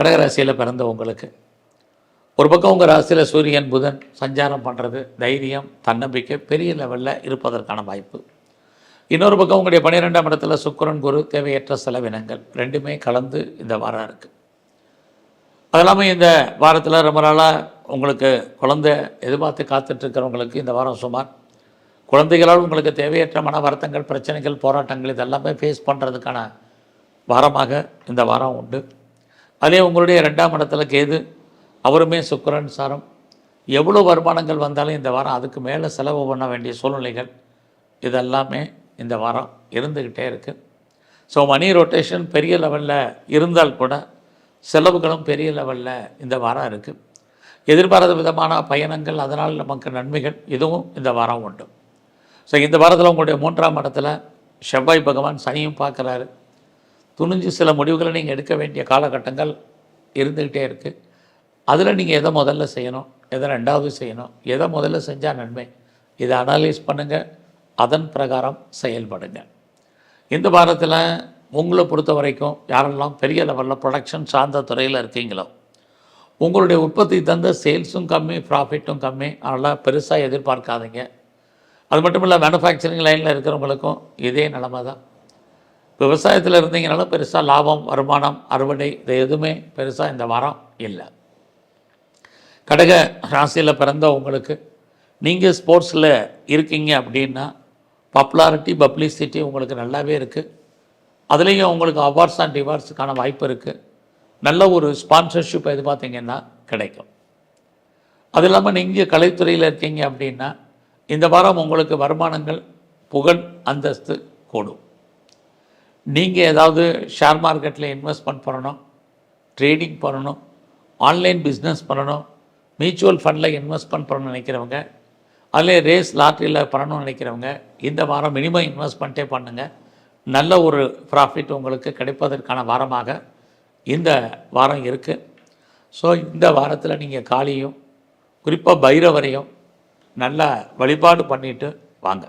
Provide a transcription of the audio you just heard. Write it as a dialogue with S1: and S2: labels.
S1: கடகராசியில் பிறந்த உங்களுக்கு. ஒரு பக்கம் உங்கள் ராசியில் சூரியன் புதன் சஞ்சாரம் பண்ணுறது தைரியம் தன்னம்பிக்கை பெரிய லெவலில் இருப்பதற்கான வாய்ப்பு. இன்னொரு பக்கம் உங்களுடைய பன்னிரெண்டாம் இடத்துல சுக்கிரன் குரு தேவையற்ற செலவினங்கள் ரெண்டுமே கலந்து இந்த வாரம் இருக்குது அது இல்லாமல் இந்த வாரத்தில் ரொம்ப நாளாக உங்களுக்கு குழந்தை எதிர்பார்த்து காத்துட்ருக்கிறவங்களுக்கு இந்த வாரம் சுமார். குழந்தைகளால் உங்களுக்கு தேவையற்ற மன வருத்தங்கள் பிரச்சனைகள் போராட்டங்கள் இதெல்லாமே ஃபேஸ் பண்ணுறதுக்கான வாரமாக இந்த வாரம் உண்டு. அதே உங்களுடைய ரெண்டாம் இடத்துல கேது அவருமே சுக்கரன் சாரம். எவ்வளோ வருமானங்கள் வந்தாலும் இந்த வாரம் அதுக்கு மேலே செலவு பண்ண வேண்டிய சூழ்நிலைகள் இதெல்லாமே இந்த வாரம் இருந்துக்கிட்டே இருக்குது ஸோ மணி ரொட்டேஷன் பெரிய லெவலில் இருந்தால் கூட செலவுகளும் பெரிய லெவலில் இந்த வாரம் இருக்குது எதிர்பாராத விதமான பயணங்கள் அதனால் நமக்கு நன்மைகள் இதுவும் இந்த வாரம் உண்டு. ஸோ இந்த வாரத்தில் உங்களுடைய மூன்றாம் இடத்துல செவ்வாய் பகவான் சனியும் பார்க்குறாரு. துணிஞ்சு சில முடிவுகளை நீங்கள் எடுக்க வேண்டிய காலகட்டங்கள் இருந்துக்கிட்டே இருக்குது அதில் நீங்கள் எதை முதல்ல செய்யணும் எதை ரெண்டாவது செய்யணும் எதை முதல்ல செஞ்சால் நன்மை இதை அனலைஸ் பண்ணுங்கள் அதன் பிரகாரம் செயல்படுங்க. இந்த வாரத்தில் உங்களை பொறுத்த வரைக்கும் யாரெல்லாம் பெரிய லெவலில் ப்ரொடக்ஷன் சார்ந்த துறையில் இருக்கீங்களோ உங்களுடைய உற்பத்தி தந்த சேல்ஸும் கம்மி ப்ராஃபிட்டும் கம்மி. அதனால் பெருசாக எதிர்பார்க்காதீங்க. அது மட்டும் இல்லை மேனுஃபேக்சரிங் லைனில் இருக்கிறவங்களுக்கும் இதே நிலமை தான். விவசாயத்தில் இருந்தீங்கனாலும் பெருசாக லாபம் வருமானம் அறுவடை இது எதுவுமே பெருசாக இந்த வாரம் இல்லை. கடக ராசியில் பிறந்த உங்களுக்கு நீங்கள் ஸ்போர்ட்ஸில் இருக்கீங்க அப்படின்னா பாப்புலாரிட்டி பப்ளிசிட்டி உங்களுக்கு நல்லாவே இருக்குது அதுலேயும் உங்களுக்கு அவார்ட்ஸ் அண்ட் ரிவார்ட்ஸுக்கான வாய்ப்பு இருக்குது நல்ல ஒரு ஸ்பான்சர்ஷிப் எதிர்பார்த்தீங்கன்னா கிடைக்கும். அது இல்லாமல் நீங்கள் கலைத்துறையில் இருக்கீங்க அப்படின்னா இந்த வாரம் உங்களுக்கு வருமானங்கள் புகழ் அந்தஸ்து கூடும். நீங்கள் ஏதாவது ஷேர் மார்க்கெட்டில் இன்வெஸ்ட்மெண்ட் பண்ணணும் ட்ரேடிங் பண்ணணும் ஆன்லைன் பிஸ்னஸ் பண்ணணும் மியூச்சுவல் ஃபண்டில் இன்வெஸ்ட்மெண்ட் பண்ணணும்னு நினைக்கிறவங்க அதில் ரேஸ் லாட்ரியில் பண்ணணும்னு நினைக்கிறவங்க இந்த வாரம் மினிமம் இன்வெஸ்ட்மெண்ட்டே பண்ணுங்கள் நல்ல ஒரு ப்ராஃபிட் உங்களுக்கு கிடைப்பதற்கான வாரமாக இந்த வாரம் இருக்குது ஸோ இந்த வாரத்தில் நீங்கள் காளியும் குறிப்பாக பைரவரையும் நல்லா வழிபாடு பண்ணிவிட்டு வாங்க.